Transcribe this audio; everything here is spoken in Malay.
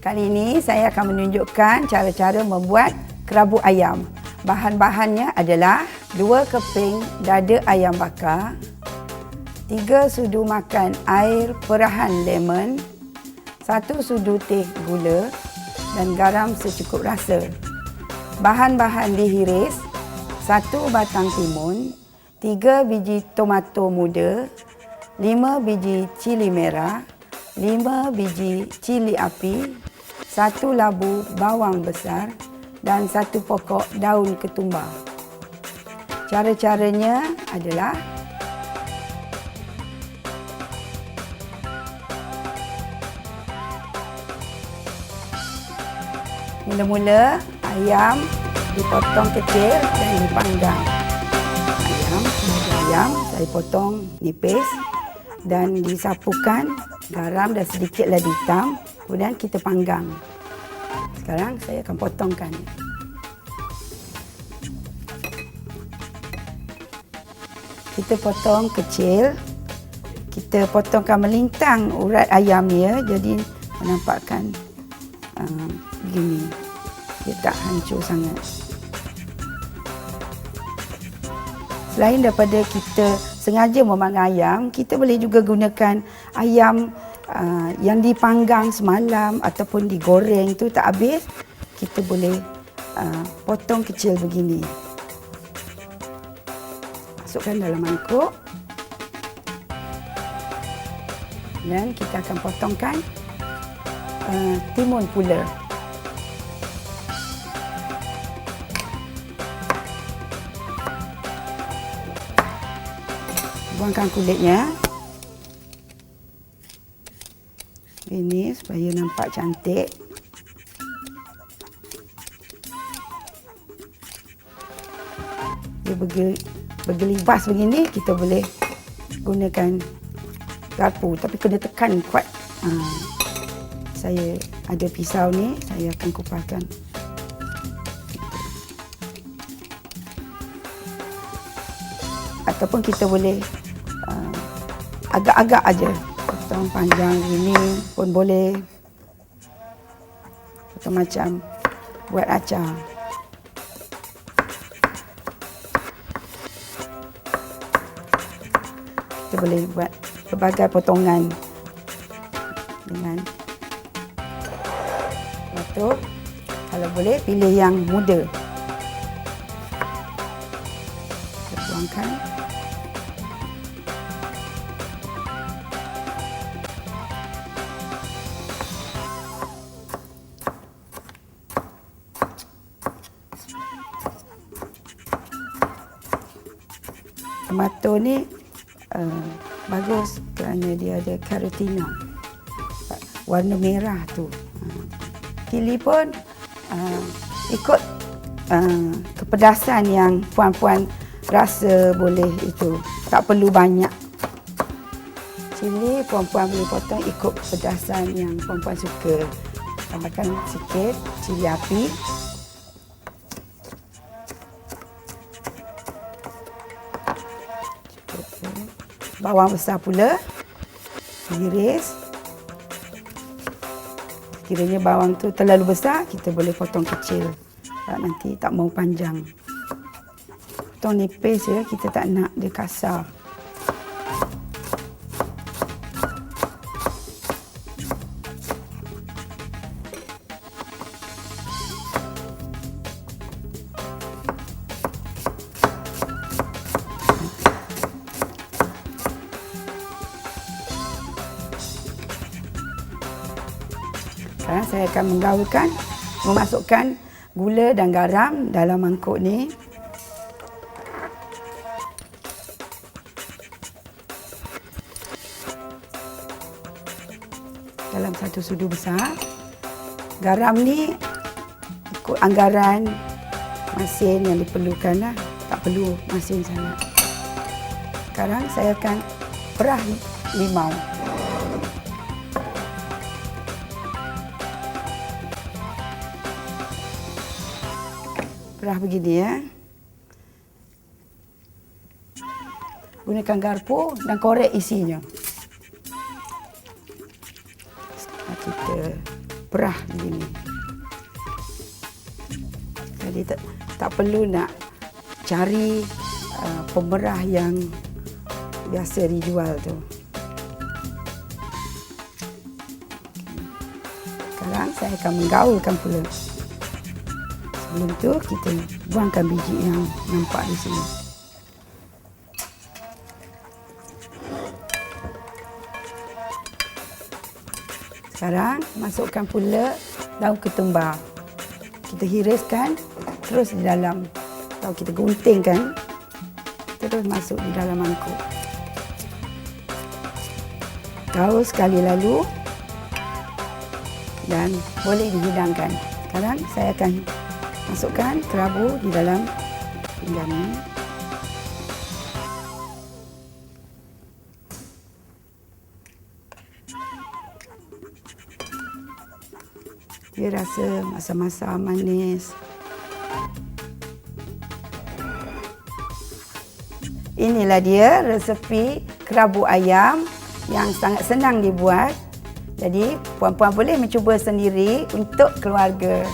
Kali ini saya akan menunjukkan cara-cara membuat kerabu ayam. Bahan-bahannya adalah 2 keping dada ayam bakar, 3 sudu makan air perahan lemon, 1 sudu teh gula dan garam secukup rasa. Bahan-bahan dihiris, 1 batang timun, 3 biji tomato muda, 5 biji cili merah, 5 biji cili api, satu labu bawang besar dan satu pokok daun ketumbar. Cara-caranya adalah Mula-mula ayam dipotong kecil dan dipanggang. Ayam, saya potong nipis dan disapukan garam dan sedikit lada hitam. Kemudian kita panggang. Sekarang saya akan potongkan. Kita potong kecil. Kita potongkan melintang urat ayam dia jadi menampakkan uh, begini. Dia tak hancur sangat. Selain daripada kita sengaja memanggang ayam, kita boleh juga gunakan ayam uh, yang dipanggang semalam ataupun digoreng tu tak habis, kita boleh uh, potong kecil begini. Masukkan dalam mangkuk. Dan kita akan potongkan uh, timun pula. Buangkan kulitnya. Ini supaya nampak cantik. Dia bergel, bergelibas begini, kita boleh gunakan garpu. Tapi kena tekan kuat. Ha. Saya ada pisau ni, saya akan kupaskan. Ataupun kita boleh agak-agak aja potong panjang ini pun boleh. Potong macam buat acar. Kita boleh buat berbagai potongan dengan batu. Kalau boleh pilih yang muda. Kita tuangkan. Tomato ni uh, bagus kerana dia ada karotina. Warna merah tu. Uh, kili pun uh, ikut uh, kepedasan yang puan-puan rasa boleh itu. Tak perlu banyak. Cili puan-puan boleh potong ikut kepedasan yang puan-puan suka. Tambahkan sikit cili api. Bawang besar pula iris kiranya bawang tu terlalu besar kita boleh potong kecil. Tak nanti tak mau panjang. Potong nipis ya kita tak nak dia kasar saya akan menggaulkan, memasukkan gula dan garam dalam mangkuk ni. Dalam satu sudu besar. Garam ni ikut anggaran masin yang diperlukan lah. Tak perlu masin sangat. Sekarang saya akan perah limau. Perah begini ya. gunakan garpu dan korek isinya. Kita perah begini. Jadi tak, tak perlu nak cari uh, pemerah yang biasa dijual tu. Sekarang saya akan menggaulkan pula. Sebelum tu kita buangkan biji yang nampak di sini. Sekarang masukkan pula daun ketumbar. Kita hiriskan terus di dalam atau kita guntingkan terus masuk di dalam mangkuk. Gaul sekali lalu dan boleh dihidangkan. Sekarang saya akan masukkan kerabu di dalam pinggan ini. Dia rasa masa-masa manis. Inilah dia resepi kerabu ayam yang sangat senang dibuat. Jadi puan-puan boleh mencuba sendiri untuk keluarga.